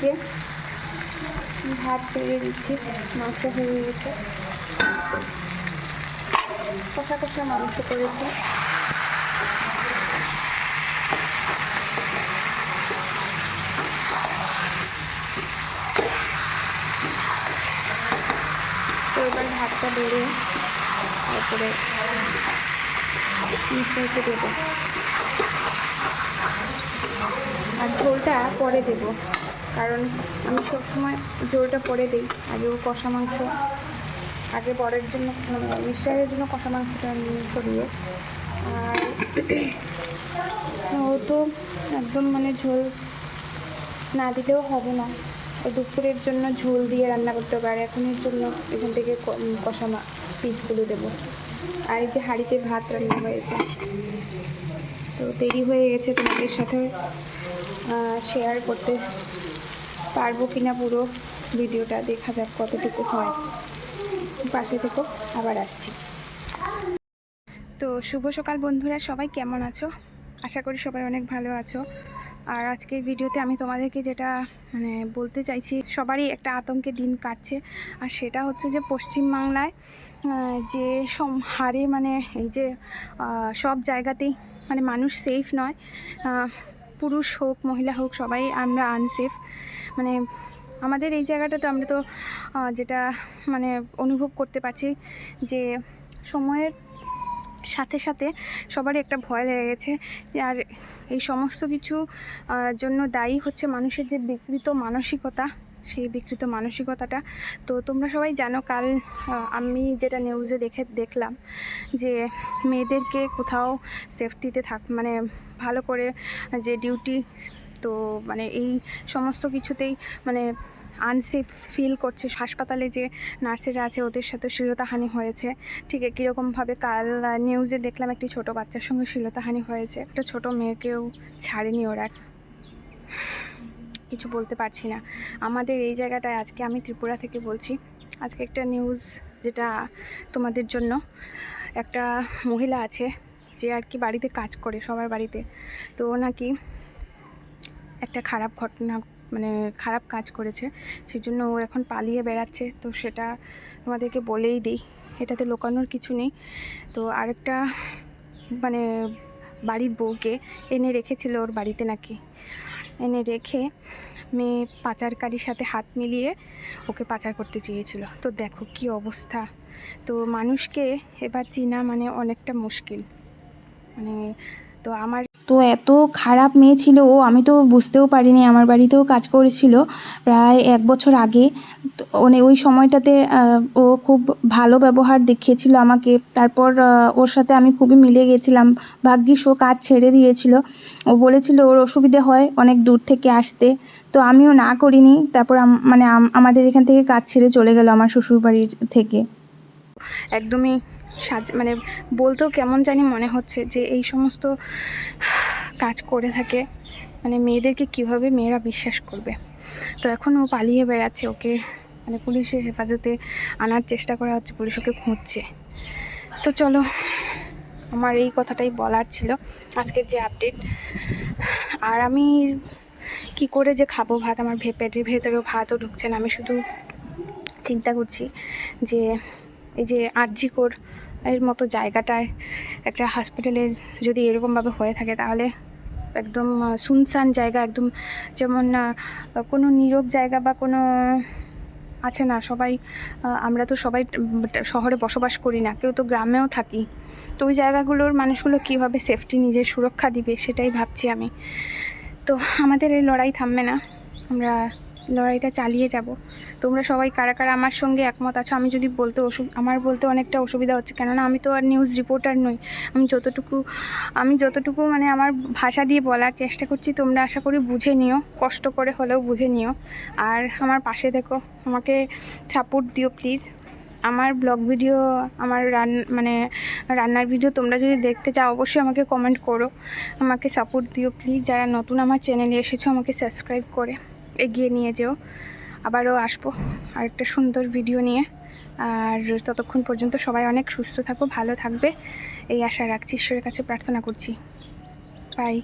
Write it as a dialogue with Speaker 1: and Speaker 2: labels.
Speaker 1: যে ভাত বেড়ে দিচ্ছি মাংস হয়ে গেছে। কষা কষা মাংস করেছি। তো এবার ভাতটা বেড়ে তারপরে মিশিয়ে দেবো। আর ঝোলটা পরে দেবো। কারণ আমি সবসময় ঝোলটা পরে দিই। আগেও কষা মাংস, আগে পরের জন্য মানে জন্য কষা মাংসটা নিয়ে সরিয়ে আর ও তো একদম মানে ঝোল না দিলেও হবে না। দুপুরের জন্য ঝোল দিয়ে রান্না করতে হবে আর এখনের জন্য এখান থেকে কষা পিসগুলো দেবো। আর এই যে হাঁড়িতে ভাত রান্না হয়েছে। তো দেরি হয়ে গেছে তোমাদের সাথে শেয়ার করতে। পারব কিনা পুরো ভিডিওটা দেখা যাক কতটুকু হয়। পাশে থেকো, আবার আসছি। তো শুভ সকাল বন্ধুরা, সবাই কেমন আছো? আশা করি সবাই অনেক ভালো আছো। আর আজকের ভিডিওতে আমি তোমাদেরকে যেটা মানে বলতে চাইছি, সবারই একটা আতঙ্কে দিন কাটছে। আর সেটা হচ্ছে যে পশ্চিমবাংলায় যে সম, হারে মানে এই যে সব জায়গাতেই মানে মানুষ সেফ নয়। পুরুষ হোক, মহিলা হোক, সবাই আমরা আনসেফ মানে আমাদের এই জায়গাটাতে আমরা তো যেটা মানে অনুভব করতে পারছি যে সময়ের সাথে সাথে সবারই একটা ভয় লেগে গেছে। আর এই সমস্ত কিছু জন্য দায়ী হচ্ছে মানুষের যে বিকৃত মানসিকতা সেই বিকৃত মানসিকতাটা। তো তোমরা সবাই জানো, কাল আমি যেটা নিউজে দেখে, দেখলাম যে মেয়েদেরকে কোথাও সেফটিতে থাক মানে ভালো করে যে ডিউটি তো মানে এই সমস্ত কিছুতেই মানে আনসেফ ফিল করছে। হাসপাতালে যে নার্সেরা আছে, ওদের সাথে শ্লীলতাহানি হয়েছে। ঠিক একই রকমভাবে কাল নিউজে দেখলাম একটি ছোট বাচ্চার সঙ্গে শ্লীলতাহানি হয়েছে। একটা ছোট মেয়েকেও ছাড়েনি ওরা। কিছু বলতে পারছি না। আমাদের এই জায়গাটায় আজকে আমি ত্রিপুরা থেকে বলছি। আজকে একটা নিউজ যেটা তোমাদের জন্য। একটা মহিলা আছে, যে আর কি বাড়িতে কাজ করে, সবার বাড়িতে। তো নাকি একটা খারাপ ঘটনা মানে খারাপ কাজ করেছে। সেই জন্য ও এখন পালিয়ে বেড়াচ্ছে। তো সেটা তোমাদেরকে বলেই দিই। এটাতে লোকানোর কিছু নেই। তো আরেকটা মানে বাড়ির বউকে এনে রেখেছিল ওর বাড়িতে নাকি। এনে রেখে মেয়ে পাচারকারীর সাথে হাত মিলিয়ে ওকে পাচার করতে চেয়েছিল। তো দেখো কি অবস্থা। তো মানুষকে এবার চিনা মানে অনেকটা মুশকিল। মানে তো আমার
Speaker 2: তো এত খারাপ মেয়ে ছিল ও, আমি তো বুঝতেও পারিনি, আমার বাড়িতেও কাজ করেছিল প্রায় এক বছর আগে। মানে ওই সময়টাতে ও খুব ভালো ব্যবহার দেখিয়েছিল আমাকে। তারপর ওর সাথে আমি খুবই মিলে গেছিলাম। ভাগ্যিস ও কাজ ছেড়ে দিয়েছিল। ও বলেছিল ওর অসুবিধে হয় অনেক দূর থেকে আসতে। তো আমিও না করিনি, তারপর মানে আমাদের এখান থেকে কাজ ছেড়ে চলে গেল আমার শ্বশুরবাড়ির থেকে।
Speaker 1: একদমই সাজ মানে বলতেও কেমন জানি মনে হচ্ছে যে এই সমস্ত কাজ করে থাকে মানে মেয়েদেরকে কীভাবে মেয়েরা বিশ্বাস করবে? তো এখন ও পালিয়ে বেড়াচ্ছে, ওকে মানে পুলিশের হেফাজতে আনার চেষ্টা করা হচ্ছে, পুলিশ ওকে খুঁজছে। তো চলো, আমার এই কথাটাই বলার ছিল, আজকের যে আপডেট আর আমি কি করে যে খাব ভাত? আমার পেটের ভেতরেও ভাতও ঢুকছে না, আমি শুধু চিন্তা করছি যে এই যে আরজিকর এর মতো জায়গাটায় একটা হসপিটালে যদি এরকমভাবে হয়ে থাকে তাহলে একদম সুনসান জায়গা, একদম যেমন কোনো নীরব জায়গা বা কোনো আছে না, সবাই আমরা তো সবাই শহরে বসবাস করি না, কেউ তো গ্রামেও থাকি। তো ওই জায়গাগুলোর মানুষগুলো কীভাবে সেফটি নিজের সুরক্ষা দিবে সেটাই ভাবছি আমি। তো আমাদের এই লড়াই থামবে না। আমরা লড়াইটা চালিয়ে যাব। তোমরা সবাই কারা কারা আমার সঙ্গে একমত আছো আমি যদি বলতে অসু আমার বলতে অনেকটা অসুবিধা হচ্ছে। কেননা আমি তো আর নিউজ রিপোর্টার নই। আমি যতটুকু আমি যতটুকু মানে আমার ভাষা দিয়ে বলার চেষ্টা করছি, তোমরা আশা করি বুঝে নিও। কষ্ট করে হলেও বুঝে নিও। আর আমার পাশে দেখো, আমাকে সাপোর্ট দিও প্লিজ আমার ব্লগ ভিডিও আমার রান মানে রান্নার ভিডিও তোমরা যদি দেখতে চাও, অবশ্যই আমাকে কমেন্ট করো। আমাকে সাপোর্ট দিও প্লিজ যারা নতুন আমার চ্যানেলে এসেছ, আমাকে সাবস্ক্রাইব করে। এগিয়ে নিয়ে যেও। আবারও আসব আরেকটা সুন্দর ভিডিও নিয়ে। আর ততক্ষণ পর্যন্ত সবাই অনেক সুস্থ থাকো, ভালো থাকবে। এই আশা রাখছি, ঈশ্বরের কাছে প্রার্থনা করছি। বাই